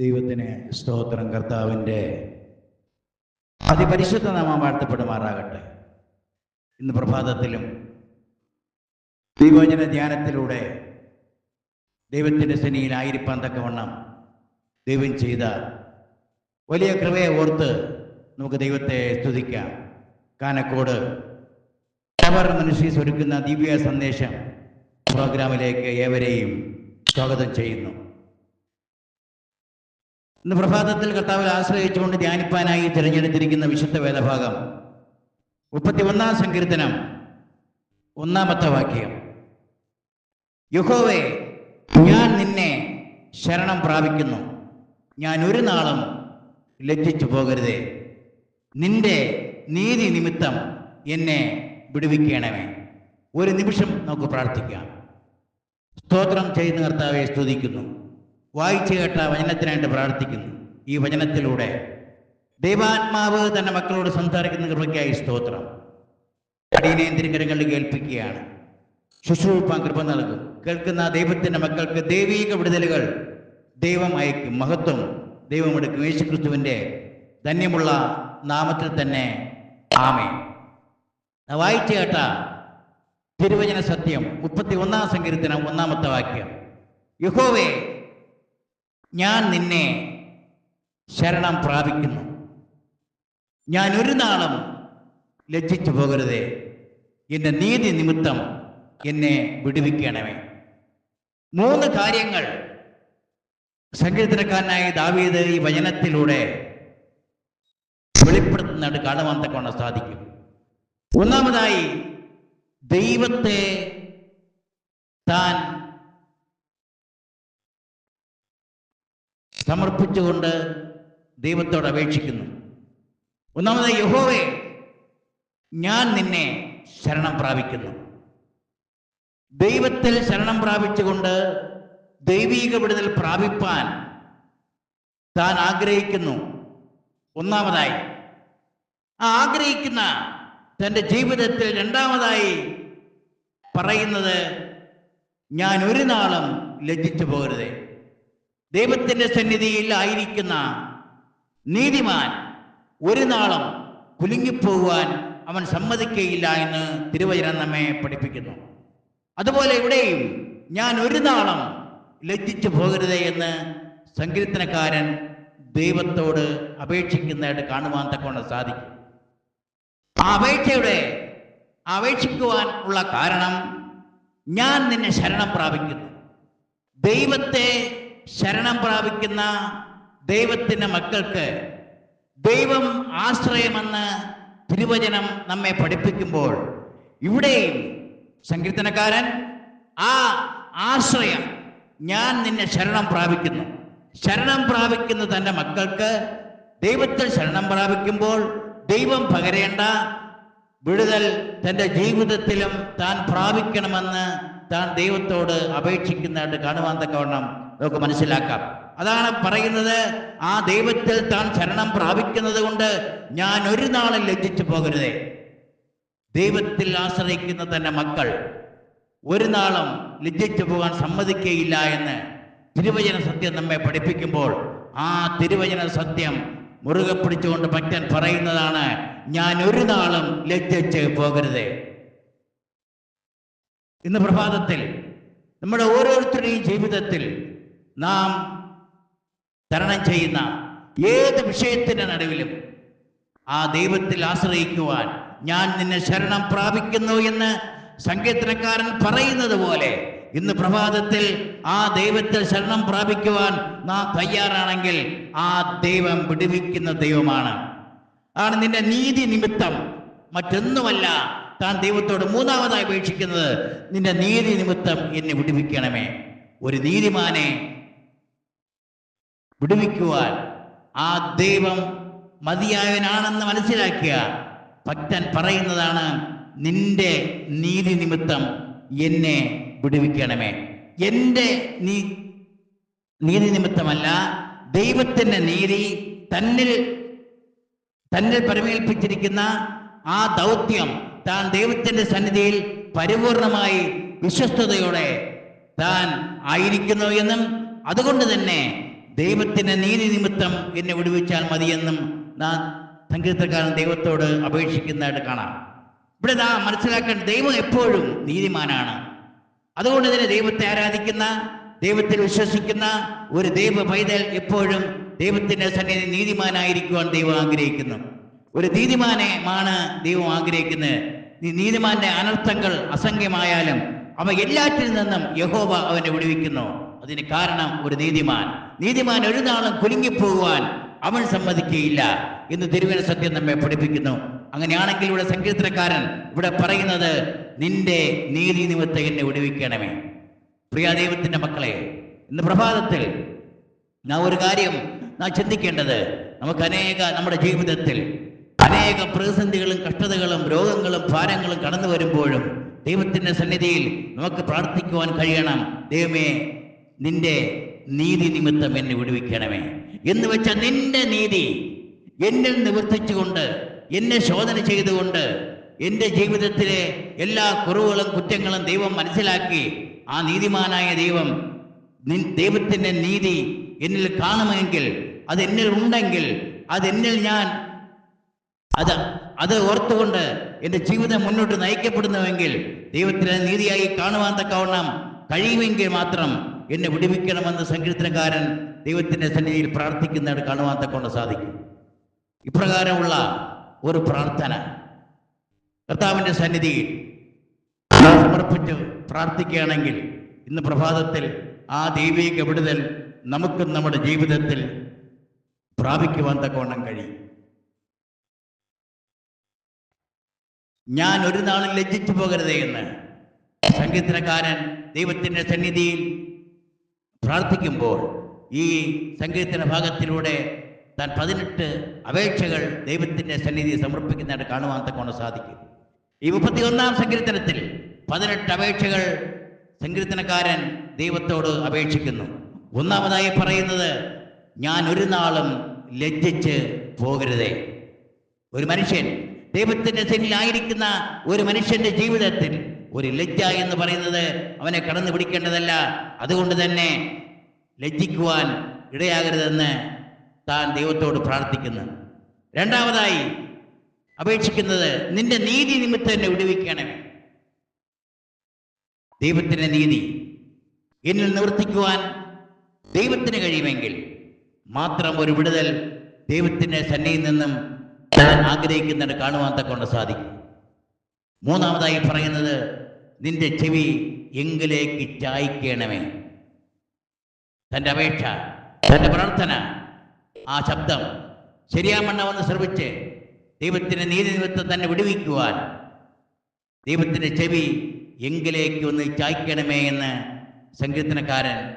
ദൈവത്തിന് സ്തോത്രം കർത്താവിന്റെ അതിപരിശുദ്ധ നാമം വാഴ്ത്തപ്പെടുമാറാകട്ടെ. ഇന്ന് പ്രഭാതത്തിലും ദൈവവചന ധ്യാനത്തിലൂടെ ദൈവത്തിന്റെ ശനിയിലായിരിക്കാൻ തക്കവണ്ണം ദൈവം ചെയ്ത വലിയ കൃപയെ ഓർത്ത് നമുക്ക് ദൈവത്തെ സ്തുതിക്കാം. കാനക്കോട് ടവർ മനുഷ്യസ് ഒരുക്കുന്ന ദിവ്യ സന്ദേശം പ്രോഗ്രാമിലേക്ക് ഏവരെയും സ്വാഗതം ചെയ്യുന്നു. ഇന്ന് പ്രഭാതത്തിൽ കർത്താവിൽ ആശ്രയിച്ചുകൊണ്ട് ധ്യാനിപ്പാനായി തിരഞ്ഞെടുത്തിരിക്കുന്ന വിശുദ്ധ വേദഭാഗം. മുപ്പത്തി ഒന്നാം സങ്കീർത്തനം ഒന്നാമത്തെ വാക്യം. യുഹോവേ ഞാൻ നിന്നെ ശരണം പ്രാപിക്കുന്നു. ഞാൻ ഒരു നാളും ലജ്ജിച്ചു പോകരുതേ. നിന്റെ നീതി നിമിത്തം എന്നെ വിടുവിക്കണമേ. ഒരു നിമിഷം നമുക്ക് പ്രാർത്ഥിക്കാം. സ്തോത്രം ചെയ്യുന്ന കർത്താവെ സ്തുതിക്കുന്നു. വായിച്ചു കേട്ട വചനത്തിനായിട്ട് പ്രാർത്ഥിക്കുന്നു. ഈ വചനത്തിലൂടെ ദൈവാത്മാവ് തന്റെ മക്കളോട് സംസാരിക്കുന്ന കൃപയ്ക്കായി സ്തോത്രം. അടിയനേന്ദ്രികരങ്ങളിൽ കേൾപ്പിക്കുകയാണ് ശുശ്രൂപ്പാൻ കൃപ നൽകും. കേൾക്കുന്ന ദൈവത്തിന്റെ മക്കൾക്ക് ദൈവീക വിടുതലുകൾ ദൈവം അയക്കും. മഹത്വം ദൈവം എടുക്കും. യേശു യേശുക്രിസ്തുവിന്റെ ധന്യമുള്ള നാമത്തിൽ തന്നെ ആമേ വായിച്ചു കേട്ട തിരുവചന സത്യം മുപ്പത്തി ഒന്നാം സങ്കീർത്തനം ഒന്നാമത്തെ വാക്യം. യഹോവേ ഞാൻ നിന്നെ ശരണം പ്രാപിക്കുന്നു. ഞാൻ ഒരു നാളും ലജ്ജിച്ചു പോകരുതേ. എന്റെ നീതി നിമിത്തം എന്നെ വിടുവിക്കണമേ. മൂന്ന് കാര്യങ്ങൾ സങ്കീർത്തനക്കാരനായ ദാവീദ് ഈ വചനത്തിലൂടെ വെളിപ്പെടുത്തുന്നതായിട്ട് കാണുവാൻ തക്കവണ്ണം സാധിക്കും. ഒന്നാമതായി ദൈവത്തെ താൻ സമർപ്പിച്ചുകൊണ്ട് ദൈവത്തോട് അപേക്ഷിക്കുന്നു. ഒന്നാമത് യഹോവേ ഞാൻ നിന്നെ ശരണം പ്രാപിക്കുന്നു. ദൈവത്തിൽ ശരണം പ്രാപിച്ചുകൊണ്ട് ദൈവീക വിടുതൽ പ്രാപിപ്പാൻ താൻ ആഗ്രഹിക്കുന്നു. ഒന്നാമതായി ആഗ്രഹിക്കുന്ന തന്റെ ജീവിതത്തിൽ രണ്ടാമതായി പറയുന്നത് ഞാൻ ഒരു നാളും ലജ്ജിച്ചു പോകരുതേ. ദൈവത്തിന്റെ സന്നിധിയിൽ ആയിരിക്കുന്ന നീതിമാൻ ഒരു നാളും കുലുങ്ങിപ്പോകുവാൻ അവൻ സമ്മതിക്കുകയില്ല എന്ന് തിരുവചനം നമ്മെ പഠിപ്പിക്കുന്നു. അതുപോലെ ഇവിടെയും ഞാൻ ഒരു നാളും ലജ്ജിച്ചു പോകരുതേ എന്ന് സങ്കീർത്തനക്കാരൻ ദൈവത്തോട് അപേക്ഷിക്കുന്നതായിട്ട് കാണുവാൻ തക്കവണ്ണം സാധിക്കും. ആ അപേക്ഷയുടെ അപേക്ഷിക്കുവാൻ ഉള്ള കാരണം ഞാൻ നിന്നെ ശരണം പ്രാപിക്കുന്നു. ദൈവത്തെ ശരണം പ്രാപിക്കുന്ന ദൈവത്തിന്റെ മക്കൾക്ക് ദൈവം ആശ്രയമെന്ന് തിരുവചനം നമ്മെ പഠിപ്പിക്കുമ്പോൾ ഇവിടെയും സങ്കീർത്തനക്കാരൻ ആ ആശ്രയം ഞാൻ നിന്നെ ശരണം പ്രാപിക്കുന്നു. ശരണം പ്രാപിക്കുന്ന തന്റെ മക്കൾക്ക്. ദൈവത്തിൽ ശരണം പ്രാപിക്കുമ്പോൾ ദൈവം പകരേണ്ട വിടുതൽ തന്റെ ജീവിതത്തിലും താൻ പ്രാപിക്കണമെന്ന് താൻ ദൈവത്തോട് അപേക്ഷിക്കുന്നതായിട്ട് കാണുവാൻ തക്കവണ്ണം നമുക്ക് മനസ്സിലാക്കാം. അതാണ് പറയുന്നത് ആ ദൈവത്തിൽ താൻ ശരണം പ്രാപിക്കുന്നത് കൊണ്ട് ഞാൻ ഒരു നാളും ലജ്ജിച്ചു പോകരുതേ. ദൈവത്തിൽ ആശ്രയിക്കുന്ന തന്റെ മക്കൾ ഒരു നാളും ലജ്ജിച്ചു പോകാൻ സമ്മതിക്കുകയില്ല എന്ന് തിരുവചന സത്യം നമ്മെ പഠിപ്പിക്കുമ്പോൾ ആ തിരുവചന സത്യം മുറുകെ പിടിച്ചുകൊണ്ട് ഭക്തൻ പറയുന്നതാണ് ഞാൻ ഒരു നാളും ലജ്ജിച്ച് പോകരുതേ. ഇന്ന് പ്രഭാതത്തിൽ നമ്മുടെ ഓരോരുത്തരുടെയും ജീവിതത്തിൽ നാം തരണം ചെയ്യുന്ന ഏത് വിഷയത്തിന്റെ നടുവിലും ആ ദൈവത്തിൽ ആശ്രയിക്കുവാൻ ഞാൻ നിന്നെ ശരണം പ്രാപിക്കുന്നു എന്ന് സങ്കീർത്തനക്കാരൻ പറയുന്നത് പോലെ ഇന്ന് പ്രഭാതത്തിൽ ആ ദൈവത്തിൽ ശരണം പ്രാപിക്കുവാൻ നാം തയ്യാറാണെങ്കിൽ ആ ദൈവം വിടുവിക്കുന്ന ദൈവമാണ്. ആണ് നിന്റെ നീതി നിമിത്തം. മറ്റൊന്നുമല്ല താൻ ദൈവത്തോട് മൂന്നാമതായി അപേക്ഷിക്കുന്നത് നിന്റെ നീതി നിമിത്തം എന്നെ വിടുവിക്കണമേ. ഒരു നീതിമാനെ വിടുവിക്കുവാൻ ആ ദൈവം മതിയായവനാണെന്ന് മനസ്സിലാക്കിയ ഭക്തൻ പറയുന്നതാണ് നിന്റെ നീതി നിമിത്തം എന്നെ വിടുവിക്കണമേ. എന്റെ നീ നീതി നിമിത്തമല്ല ദൈവത്തിന്റെ നീതി തന്നിൽ തന്നിൽ പരമേൽപ്പിച്ചിരിക്കുന്ന ആ ദൗത്യം താൻ ദൈവത്തിന്റെ സന്നിധിയിൽ പരിപൂർണമായി വിശ്വസ്തയോടെ താൻ ആയിരിക്കുന്നു എന്നും അതുകൊണ്ട് തന്നെ ദൈവത്തിന്റെ നീതി നിമിത്തം എന്നെ വിടുവിച്ചാൽ മതിയെന്നും നാം സങ്കീർത്തക്കാരൻ ദൈവത്തോട് അപേക്ഷിക്കുന്നതായിട്ട് കാണാം. ഇവിടെ നാം മനസ്സിലാക്കേണ്ട ദൈവം എപ്പോഴും നീതിമാനാണ്. അതുകൊണ്ട് തന്നെ ദൈവത്തെ ആരാധിക്കുന്ന ദൈവത്തിൽ വിശ്വസിക്കുന്ന ഒരു ദൈവ പൈതൽ എപ്പോഴും ദൈവത്തിന്റെ സന്നിധി നീതിമാനായിരിക്കുവാൻ ദൈവം ആഗ്രഹിക്കുന്നു. ഒരു നീതിമാനെ ആണ് ദൈവം ആഗ്രഹിക്കുന്നത്. നീതിമാന്റെ അനർത്ഥങ്ങൾ അസംഖ്യമായാലും അവ എല്ലാറ്റിൽ നിന്നും യഹോബ അവനെ വിടുവിക്കുന്നു. അതിന് കാരണം ഒരു നീതിമാൻ. നീതിമാൻ ഒരു നാളും കുലുങ്ങിപ്പോകുവാൻ അവൻ സമ്മതിക്കുകയില്ല എന്ന് തിരുവന സത്യം നമ്മെ പഠിപ്പിക്കുന്നു. അങ്ങനെയാണെങ്കിൽ ഇവിടെ സങ്കീർത്തനക്കാരൻ ഇവിടെ പറയുന്നത് നിന്റെ നീതി നിമിത്തം എന്നെ വിടുവിക്കണമേ. പ്രിയ ദൈവത്തിന്റെ മക്കളെ ഇന്ന് പ്രഭാതത്തിൽ ഞാൻ ഒരു കാര്യം നാം ചിന്തിക്കേണ്ടത്. നമുക്ക് അനേക നമ്മുടെ ജീവിതത്തിൽ അനേക പ്രതിസന്ധികളും കഷ്ടതകളും രോഗങ്ങളും ഭാരങ്ങളും കടന്നു വരുമ്പോഴും ദൈവത്തിന്റെ സന്നിധിയിൽ നമുക്ക് പ്രാർത്ഥിക്കുവാൻ കഴിയണം. ദൈവമേ നിന്റെ നീതി നിമിത്തം എന്നെ വിടുവിക്കണമേ. എന്ന് വെച്ച നിന്റെ നീതി എന്നിൽ നിവർത്തിച്ചുകൊണ്ട് എന്നെ ശോധന ചെയ്തുകൊണ്ട് എന്റെ ജീവിതത്തിലെ എല്ലാ കുറവുകളും കുറ്റങ്ങളും ദൈവം മനസ്സിലാക്കി ആ നീതിമാനായ ദൈവം ദൈവത്തിന്റെ നീതി എന്നിൽ കാണുമെങ്കിൽ അത് എന്നിൽ ഉണ്ടെങ്കിൽ അത് എന്നിൽ ഞാൻ അത് അത് ഓർത്തുകൊണ്ട് എന്റെ ജീവിതം മുന്നോട്ട് നയിക്കപ്പെടുന്നുവെങ്കിൽ ദൈവത്തിന് നീതിയായി കാണുവാൻ തക്കവണ്ണം കഴിയുമെങ്കിൽ മാത്രം എന്നെ വിടുവിക്കണമെന്ന് സങ്കീർത്തനക്കാരൻ ദൈവത്തിന്റെ സന്നിധിയിൽ പ്രാർത്ഥിക്കുന്നതിന് കാണുവാൻ തക്കവണ്ണം സാധിക്കും. ഇപ്രകാരമുള്ള ഒരു പ്രാർത്ഥന കർത്താവിന്റെ സന്നിധിയിൽ സമർപ്പിച്ച് പ്രാർത്ഥിക്കുകയാണെങ്കിൽ ഇന്ന് പ്രഭാതത്തിൽ ആ ദൈവിക വിടുതൽ നമുക്കും നമ്മുടെ ജീവിതത്തിൽ പ്രാപിക്കുവാൻ തക്കവണ്ണം കഴിയും. ഞാൻ ഒരു നാളും ലജ്ജിച്ചു പോകരുതേ എന്ന് സംഗീതനക്കാരൻ ദൈവത്തിന്റെ സന്നിധിയിൽ പ്രാർത്ഥിക്കുമ്പോൾ ഈ സങ്കീർത്തന ഭാഗത്തിലൂടെ താൻ പതിനെട്ട് അപേക്ഷകൾ ദൈവത്തിന്റെ സന്നിധി സമർപ്പിക്കുന്നതായിട്ട് കാണുവാൻ തക്കോണം സാധിക്കും. ഈ മുപ്പത്തി ഒന്നാം സങ്കീർത്തനത്തിൽ പതിനെട്ട് അപേക്ഷകൾ സങ്കീർത്തനക്കാരൻ ദൈവത്തോട് അപേക്ഷിക്കുന്നു. ഒന്നാമതായി പറയുന്നത് ഞാൻ ഒരു നാളും ലജ്ജിച്ച് പോകരുതേ. ഒരു മനുഷ്യൻ ദൈവത്തിന്റെ സെല്ലിലായിരിക്കുന്ന ഒരു മനുഷ്യന്റെ ജീവിതത്തിൽ ഒരു ലജ്ജ എന്ന് പറയുന്നത് അവനെ കടന്നു പിടിക്കേണ്ടതല്ല. അതുകൊണ്ട് തന്നെ ലജ്ജിക്കുവാൻ ഇടയാകരുതെന്ന് താൻ ദൈവത്തോട് പ്രാർത്ഥിക്കുന്നു. രണ്ടാമതായി അപേക്ഷിക്കുന്നത് നിന്റെ നീതി നിമിത്തം എന്നെ വിടുവിക്കണമേ. ദൈവത്തിന്റെ നീതി എന്നിൽ നിവർത്തിക്കുവാൻ ദൈവത്തിന് കഴിയുമെങ്കിൽ മാത്രം ഒരു വിടുതൽ ദൈവത്തിന്റെ സന്നിധിയിൽ നിന്നും താൻ ആഗ്രഹിക്കുന്നത് കാണുവാൻ തക്കൊണ്ട് സാധിക്കും. മൂന്നാമതായി പറയുന്നത് നിന്റെ ചെവി എങ്കിലേക്ക് ചായ്ക്കണമേ. തന്റെ അപേക്ഷ തന്റെ പ്രാർത്ഥന ആ ശബ്ദം ശരിയാമണ്ണം ഒന്ന് ശ്രമിച്ച് ദൈവത്തിന്റെ നീതി നിമിത്തം തന്നെ വിടുവിക്കുവാൻ ദൈവത്തിന്റെ ചെവി എങ്കിലേക്ക് ഒന്ന് ചായ്ക്കണമേ എന്ന് സങ്കീർത്തനക്കാരൻ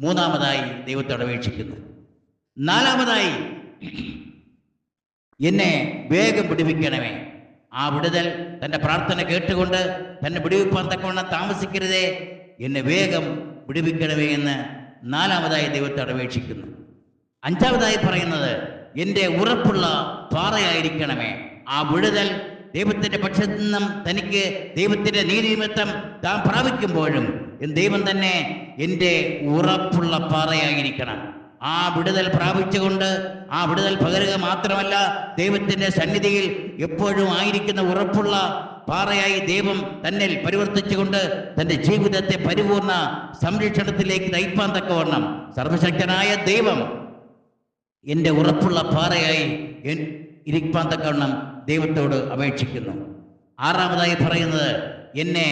മൂന്നാമതായി ദൈവത്തോട് അപേക്ഷിക്കുന്നു. നാലാമതായി എന്നെ വേഗം വിടുവിക്കണമേ. ആ വിടുതൽ തന്റെ പ്രാർത്ഥന കേട്ടുകൊണ്ട് തന്നെ വിടുവിപ്പാൻ തക്കവണ്ണം താമസിക്കരുതേ എന്നെ വേഗം വിടുവിക്കണമേ എന്ന് നാലാമതായി ദൈവത്തോട് അപേക്ഷിക്കുന്നു. അഞ്ചാമതായി പറയുന്നത് എന്റെ ഉറപ്പുള്ള പാറയായിരിക്കണമേ. ആ വിടുതൽ ദൈവത്തിന്റെ പക്ഷത്തു നിന്നും തനിക്ക് ദൈവത്തിന്റെ നീതിമിത്തം താൻ പ്രാപിക്കുമ്പോഴും ദൈവം തന്നെ എന്റെ ഉറപ്പുള്ള പാറയായിരിക്കണം. ആ വിടുതൽ പ്രാപിച്ചുകൊണ്ട് ആ വിടുതൽ പകരുക മാത്രമല്ല ദൈവത്തിന്റെ സന്നിധിയിൽ എപ്പോഴും ആയിരിക്കുന്ന ഉറപ്പുള്ള പാറയായി ദൈവം തന്നിൽ പരിവർത്തിച്ചുകൊണ്ട് തന്റെ ജീവിതത്തെ പരിപൂർണ സംരക്ഷണത്തിലേക്ക് നയിപ്പാൻ തക്കവണ്ണം സർവശക്തനായ ദൈവം എന്റെ ഉറപ്പുള്ള പാറയായി ഇരിക്കാൻ തക്കവണ്ണം ദൈവത്തോട് അപേക്ഷിക്കുന്നു. ആറാമതായി പറയുന്നത് എന്നെ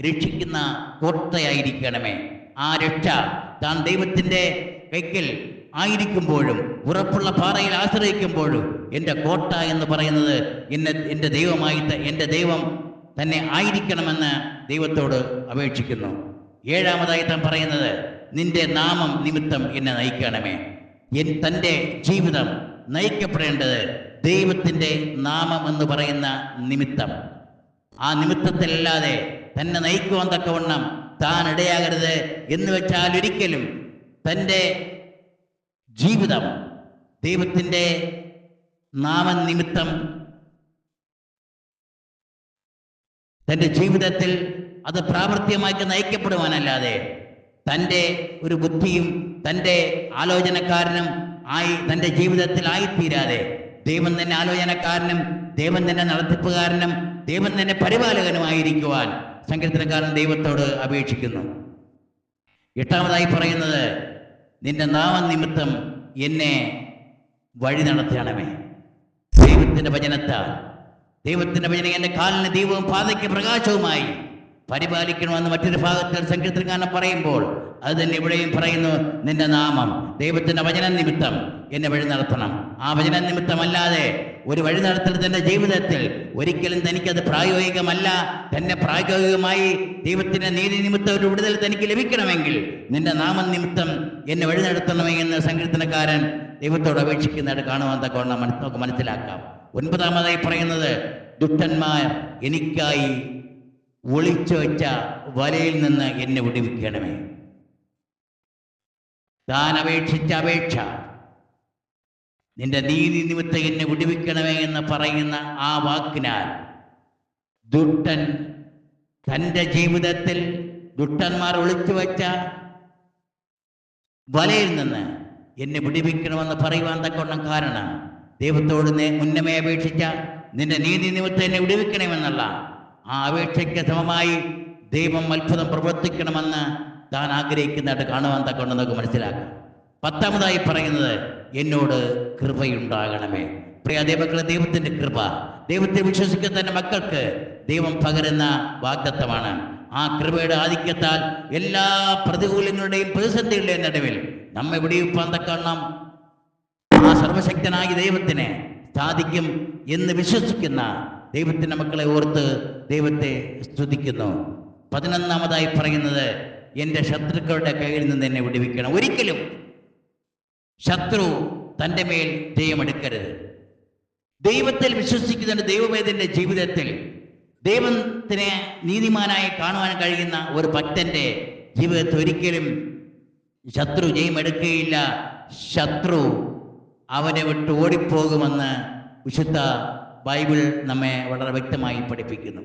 രക്ഷിക്കുന്ന കോട്ടയായിരിക്കണമേ. ആ രക്ഷ താൻ ദൈവത്തിന്റെ കൈക്കൽ ആയിരിക്കുമ്പോഴും ഉറപ്പുള്ള പാറയിൽ ആശ്രയിക്കുമ്പോഴും എന്റെ കോട്ട എന്ന് പറയുന്നത് എന്നെ എന്റെ ദൈവമായി എന്റെ ദൈവം തന്നെ ആയിരിക്കണമെന്ന് ദൈവത്തോട് അപേക്ഷിക്കുന്നു. ഏഴാമതായി താൻ പറയുന്നത് നിന്റെ നാമം നിമിത്തം എന്നെ നയിക്കണമേ. എൻ തന്റെ ജീവിതം നയിക്കപ്പെടേണ്ടത് ദൈവത്തിന്റെ നാമം എന്ന് പറയുന്ന നിമിത്തം. ആ നിമിത്തത്തിലല്ലാതെ തന്നെ നയിക്കുവാൻ തക്കവണ്ണം താൻ ഇടയാകരുത് എന്ന് വെച്ചാൽ ഒരിക്കലും തന്റെ ജീവിതം ദൈവത്തിന്റെ നാമനിമിത്തം തന്റെ ജീവിതത്തിൽ അത് പ്രാവർത്തികമാക്കി നയിക്കപ്പെടുവാനല്ലാതെ തന്റെ ഒരു ബുദ്ധിയും തന്റെ ആലോചനക്കാരനും ആയി തന്റെ ജീവിതത്തിൽ ആയിത്തീരാതെ ദൈവം തന്നെ ആലോചനക്കാരനും ദൈവം തന്നെ നടത്തിപ്പുകാരനും ദൈവം തന്നെ പരിപാലകനുമായിരിക്കുവാൻ സങ്കീർത്തനക്കാരൻ ദൈവത്തോട് അപേക്ഷിക്കുന്നു. എട്ടാമതായി പറയുന്നത് നിന്റെ നാമനിമിത്തം എന്നെ വഴി നടത്തണമേ. ദൈവത്തിന്റെ വചനത്താൽ. ദൈവത്തിന്റെ വചനം എന്റെ കാലിന് ദൈവവും പാതയ്ക്ക് പ്രകാശവുമായി പരിപാലിക്കണമെന്ന് മറ്റൊരു ഭാഗത്തിൽ സങ്കീർത്തനക്കാരൻ പറയുമ്പോൾ അത് തന്നെ ഇവിടെയും പറയുന്നു നിന്റെ നാമം ദൈവത്തിന്റെ വചന നിമിത്തം എന്നെ വഴി നടത്തണം. ആ വചന നിമിത്തമല്ലാതെ ഒരു വഴി നടത്തൽ തന്റെ ജീവിതത്തിൽ. ഒരിക്കലും തനിക്കത് പ്രായോഗികമല്ല. തന്നെ പ്രായോഗികമായി ദൈവത്തിന്റെ നീതി നിമിത്തം ഒരു വിടുതൽ തനിക്ക് ലഭിക്കണമെങ്കിൽ നിന്റെ നാമം നിമിത്തം എന്നെ വഴി നടത്തണമേ എന്ന് സങ്കീർത്തനക്കാരൻ ദൈവത്തോട് അപേക്ഷിക്കുന്നതായിട്ട് കാണുവാൻ തക്കവണ്ണം നമുക്ക് മനസ്സിലാക്കാം. ഒൻപതാമതായി പറയുന്നത് ദുഷ്ടന്മാർ എനിക്കായി ഒളിച്ചു വെച്ച വലയിൽ നിന്ന് എന്നെ വിടുവിക്കണമേ. താൻ അപേക്ഷിച്ച അപേക്ഷ നിന്റെ നീതി നിമിത്തം എന്നെ വിടുവിക്കണമേ എന്ന് പറയുന്ന ആ വാക്കിനാൽ ദുട്ടൻ തന്റെ ജീവിതത്തിൽ ദുഷ്ടന്മാർ ഒളിച്ചു വച്ച വലയിൽ നിന്ന് എന്നെ വിടുവിക്കണമെന്ന് പറയുവാൻ തക്കവണ്ണം കാരണം ദൈവത്തോട് ഉന്നമയെ അപേക്ഷിച്ച നിന്റെ നീതി നിമിത്തം എന്നെ വിടുവിക്കണമെന്നുള്ള ആ അപേക്ഷയ്ക്ക് സമമായി ദൈവം അത്ഭുതം പ്രവർത്തിക്കണമെന്ന് താൻ ആഗ്രഹിക്കുന്നതായിട്ട് കാണുവാൻ തക്കൊണ്ട് നമുക്ക് മനസ്സിലാക്കാം. പത്താമതായി പറയുന്നത് എന്നോട് കൃപയുണ്ടാകണമേ. പ്രിയ ദൈവക്കളെ ദൈവത്തിന്റെ കൃപ. ദൈവത്തെ വിശ്വസിക്കുന്ന തന്റെ മക്കൾക്ക് ദൈവം പകരുന്ന വാഗ്ദത്തമാണ്. ആ കൃപയുടെ ആധിക്യത്താൽ എല്ലാ പ്രതികൂലങ്ങളുടെയും പ്രതിസന്ധികളുടെയും നടുവിൽ നമ്മെ വിടിയിപ്പാൻ കാണാം ആ സർവശക്തനായ ദൈവത്തിന് സാധിക്കും എന്ന് വിശ്വസിക്കുന്ന ദൈവത്തിന്റെ മക്കളെ ഓർത്ത് ദൈവത്തെ സ്തുതിക്കുന്നു. പതിനൊന്നാമതായി പറയുന്നത് എന്റെ ശത്രുക്കളുടെ കയ്യിൽ നിന്ന് എന്നെ വിടുവിക്കണം. ഒരിക്കലും ശത്രു തന്റെ മേൽ ജയമെടുക്കരുത് ദൈവത്തിൽ വിശ്വസിക്കുന്ന ദൈവവേദന്റെ ജീവിതത്തിൽ ദൈവത്തിനെ നീതിമാനായി കാണുവാൻ കഴിയുന്ന ഒരു ഭക്തന്റെ ജീവിതത്തിൽ ഒരിക്കലും ശത്രു ജയമെടുക്കുകയില്ല ശത്രു അവനെ വിട്ട് ഓടിപ്പോകുമെന്ന് വിശുദ്ധ ബൈബിൾ നമ്മെ വളരെ വ്യക്തമായി പഠിപ്പിക്കുന്നു.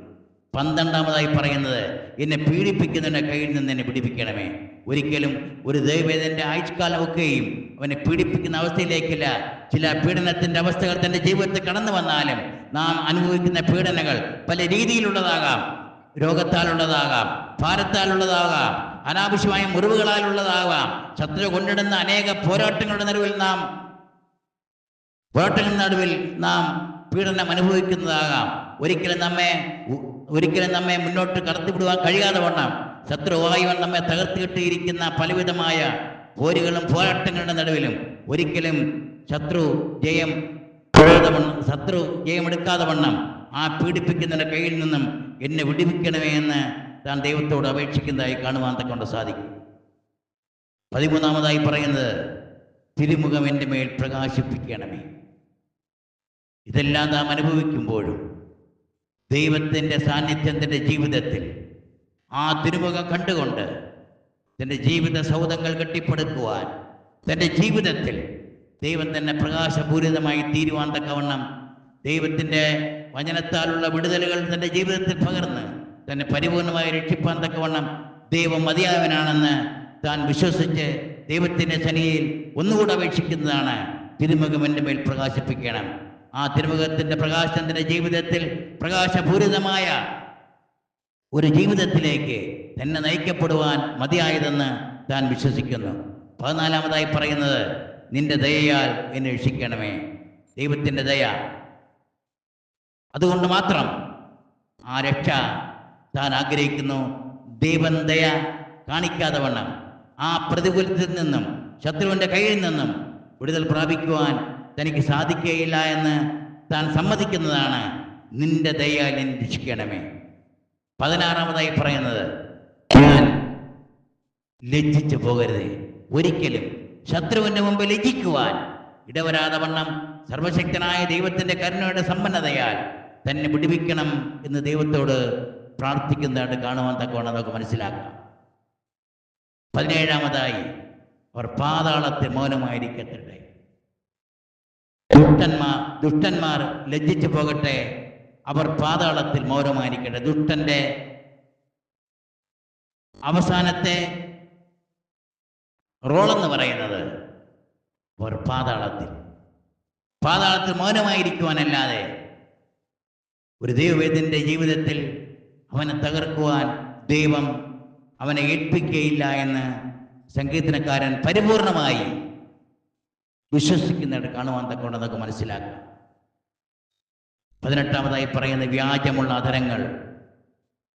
പന്ത്രണ്ടാമതായി പറയുന്നത് എന്നെ പീഡിപ്പിക്കുന്നതിന്റെ കയ്യിൽ നിന്ന് എന്നെ പിടിപ്പിക്കണമേ. ഒരിക്കലും ഒരു ദൈവേദന്റെ ആയുഷ്കാലമൊക്കെയും അവനെ പീഡിപ്പിക്കുന്ന അവസ്ഥയിലേക്കില്ല. ചില പീഡനത്തിന്റെ അവസ്ഥകൾ തന്റെ ജീവിതത്തിൽ കടന്നു വന്നാലും നാം അനുഭവിക്കുന്ന പീഡനങ്ങൾ പല രീതിയിലുള്ളതാകാം. രോഗത്താലുള്ളതാകാം ഭാരത്താലുള്ളതാകാം അനാവശ്യമായ മുറിവുകളാലുള്ളതാകാം. ശത്രു കൊണ്ടിടുന്ന അനേക പോരാട്ടങ്ങളുടെ നടുവിൽ നാം പോരാട്ടങ്ങളുടെ നടുവിൽ നാം പീഡനം അനുഭവിക്കുന്നതാകാം. ഒരിക്കലും നമ്മെ ഒരിക്കലും നമ്മെ മുന്നോട്ട് കടത്തിവിടുവാൻ കഴിയാതെ വണ്ണം. ശത്രുവായുവൻ നമ്മെ തകർത്തിട്ടിരിക്കുന്ന പലവിധമായ പോരുകളും പോരാട്ടങ്ങളുടെ നടുവിലും ഒരിക്കലും ശത്രു ജയം ശത്രു ജയമെടുക്കാതെ വണ്ണം ആ പീഡിപ്പിക്കുന്നതിന്റെ കയ്യിൽ നിന്നും എന്നെ വിടിപ്പിക്കണമേ എന്ന് താൻ ദൈവത്തോട് അപേക്ഷിക്കുന്നതായി കാണുവാൻ തക്കൊണ്ട് സാധിക്കും. പതിമൂന്നാമതായി പറയുന്നത് തിരുമുഖം എന്റെ മേൽ പ്രകാശിപ്പിക്കണമേ. ഇതെല്ലാം നാം അനുഭവിക്കുമ്പോഴും ദൈവത്തിന്റെ സാന്നിധ്യം തന്റെ ജീവിതത്തിൽ. ആ തിരുമുഖം കണ്ടുകൊണ്ട് തന്റെ ജീവിത സൗധങ്ങൾ കെട്ടിപ്പടുക്കുവാൻ തന്റെ ജീവിതത്തിൽ ദൈവം തന്നെ പ്രകാശപൂരിതമായി തീരുവാൻ തക്കവണ്ണം ദൈവത്തിന്റെ വചനത്താലുള്ള വിടുതലുകൾ തന്റെ ജീവിതത്തിൽ പകർന്ന് തന്നെ പരിപൂർണമായി രക്ഷിപ്പാൻ തക്കവണ്ണം ദൈവം മതിയാവനാണെന്ന് താൻ വിശ്വസിച്ച് ദൈവത്തിന്റെ ശനിയിൽ ഒന്നുകൂടെ അപേക്ഷിക്കുന്നതാണ് തിരുമുഖം എന്റെ മേൽ പ്രകാശിപ്പിക്കണം. ആ തിരുമുഖത്തിന്റെ പ്രകാശത്തിന്റെ ജീവിതത്തിൽ പ്രകാശപൂരിതമായ ഒരു ജീവിതത്തിലേക്ക് തന്നെ നയിക്കപ്പെടുവാൻ മതിയായതെന്ന് താൻ വിശ്വസിക്കുന്നു. പതിനാലാമതായി പറയുന്നത് നിന്റെ ദയയാൽ എന്നെ രക്ഷിക്കണമേ. ദൈവത്തിന്റെ ദയ. അതുകൊണ്ട് മാത്രം ആ രക്ഷ താൻ ആഗ്രഹിക്കുന്നു. ദൈവം ദയ കാണിക്കാതെ വണ്ണം. ആ പ്രതികൂലത്തിൽ നിന്നും ശത്രുവിന്റെ കയ്യിൽ നിന്നും വിടുതൽ പ്രാപിക്കുവാൻ തനിക്ക് സാധിക്കുകയില്ല എന്ന് താൻ സമ്മതിക്കുന്നതാണ് നിന്റെ എന്നെ രക്ഷിക്കണമേ. പതിനാറാമതായി പറയുന്നത് ഞാൻ ലജ്ജിച്ചു പോകരുത്. ഒരിക്കലും ശത്രുവിന്റെ മുമ്പ് ലജ്ജിക്കുവാൻ ഇടവരാതെ വണ്ണം സർവശക്തനായ ദൈവത്തിന്റെ കരുണയുടെ സമ്പന്നതയാൽ തന്നെ വിടുവിക്കണം എന്ന് ദൈവത്തോട് പ്രാർത്ഥിക്കുന്നതായിട്ട് കാണുവാൻ തക്കവണ്ണം നമുക്ക് മനസ്സിലാക്കാം. പതിനേഴാമതായി അവർ പാതാളത്തെ മൗനമായിരിക്കട്ടെ. ദുഷ്ടന്മാർ ദുഷ്ടന്മാർ ലജ്ജിച്ചു പോകട്ടെ. അവർ പാതാളത്തിൽ മൗനമായിരിക്കട്ടെ ദുഷ്ടന്റെ അവസാനത്തെ റോളെന്ന് പറയുന്നത് അവർ പാതാളത്തിൽ. പാതാളത്തിൽ മൗനമായിരിക്കുവാനല്ലാതെ ഒരു ദൈവവേദന്റെ ജീവിതത്തിൽ അവനെ തകർക്കുവാൻ ദൈവം അവനെ ഏൽപ്പിക്കുകയില്ല എന്ന് സംഗീതനക്കാരൻ പരിപൂർണമായി വിശ്വസിക്കുന്നിടത്ത് കാണുവാൻ തക്കൊണ്ട് നമുക്ക് മനസ്സിലാക്കാം പതിനെട്ടാമതായി പറയുന്ന വ്യാജമുള്ള അധരങ്ങൾ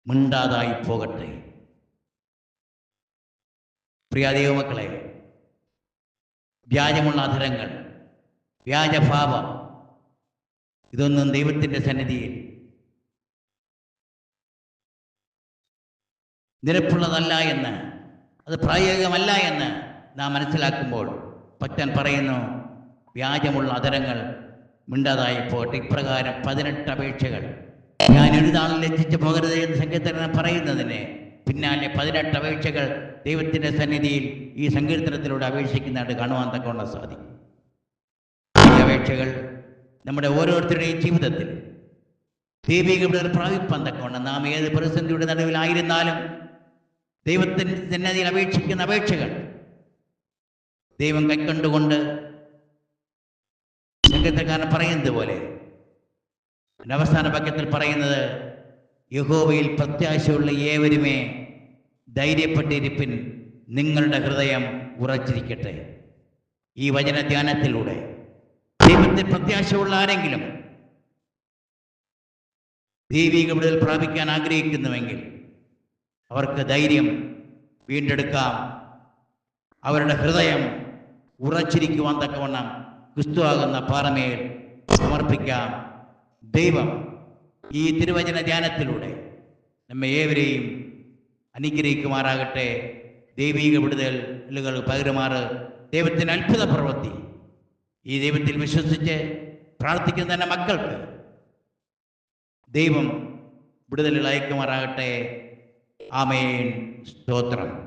മിണ്ടാതായി പോകട്ടെ. പ്രിയ ദൈവമക്കളെ വ്യാജമുള്ള അധരങ്ങൾ വ്യാജഭാവം ഇതൊന്നും ദൈവത്തിന്റെ സന്നിധിയിൽ നിരപ്പുള്ളതല്ല എന്ന് അത് പ്രായോഗികമല്ല എന്ന് നാം മനസ്സിലാക്കുമ്പോൾ ഭക്തൻ പറയുന്നു വ്യാജമുള്ള അതരങ്ങൾ മിണ്ടാതായി പോട്ടെ ഇപ്രകാരം പതിനെട്ട് അപേക്ഷകൾ. ഞാൻ എഴുതാളിൽ ലജ്ജിച്ചു പോകരുത് എന്ന് സങ്കീർത്തനം പറയുന്നതിന് പിന്നാലെ പതിനെട്ട് അപേക്ഷകൾ ദൈവത്തിന്റെ സന്നിധിയിൽ ഈ സങ്കീർത്തനത്തിലൂടെ അപേക്ഷിക്കുന്നതായിട്ട് കാണുവാൻ തക്കൊണ്ട് സാധിക്കും. ഈ അപേക്ഷകൾ നമ്മുടെ ഓരോരുത്തരുടെയും ജീവിതത്തിൽ ദൈവിക ഒരു പ്രാപിപ്പാൻ തക്കവണ്ണം നാം ഏത് പ്രതിസന്ധിയുടെ നടുവിലായിരുന്നാലും ദൈവത്തിന്റെ സന്നിധിയിൽ അപേക്ഷിക്കുന്ന അപേക്ഷകൾ ദൈവം കൈക്കൊണ്ടുകൊണ്ട് സംഗീതക്കാരൻ പറയുന്നത് പോലെ. അവസാന വാക്യത്തിൽ പറയുന്നത് യഹോവയിൽ പ്രത്യാശയുള്ള ഏവരുമേ ധൈര്യപ്പെട്ടിരിപ്പിൻ നിങ്ങളുടെ ഹൃദയം ഉറച്ചിരിക്കട്ടെ. ഈ വചന ധ്യാനത്തിലൂടെ ദൈവത്തിൽ പ്രത്യാശയുള്ള ആരെങ്കിലും ദൈവിക വിടുതൽ പ്രാപിക്കാൻ ആഗ്രഹിക്കുന്നുവെങ്കിൽ അവർക്ക് ധൈര്യം വീണ്ടെടുക്കാം. അവരുടെ ഹൃദയം ഉറച്ചിരിക്കുവാൻ തക്കവണ്ണം ക്രിസ്തുവാകുന്ന പാറമേൽ സമർപ്പിക്കാം. ദൈവം ഈ തിരുവചന ധ്യാനത്തിലൂടെ നമ്മെ ഏവരെയും അനുഗ്രഹിക്കുമാറാകട്ടെ. ദൈവിക വിടുതലുകൾ പകരുമാറ്. ദൈവത്തിന്റെ അത്ഭുത പ്രവൃത്തി. ഈ ദൈവത്തിൽ വിശ്വസിച്ച് പ്രാർത്ഥിക്കുന്ന തന്നെ മക്കൾക്ക് ദൈവം വിടുതലുകൾ അയക്കുമാറാകട്ടെ. ആമേൻ. സ്തോത്രം.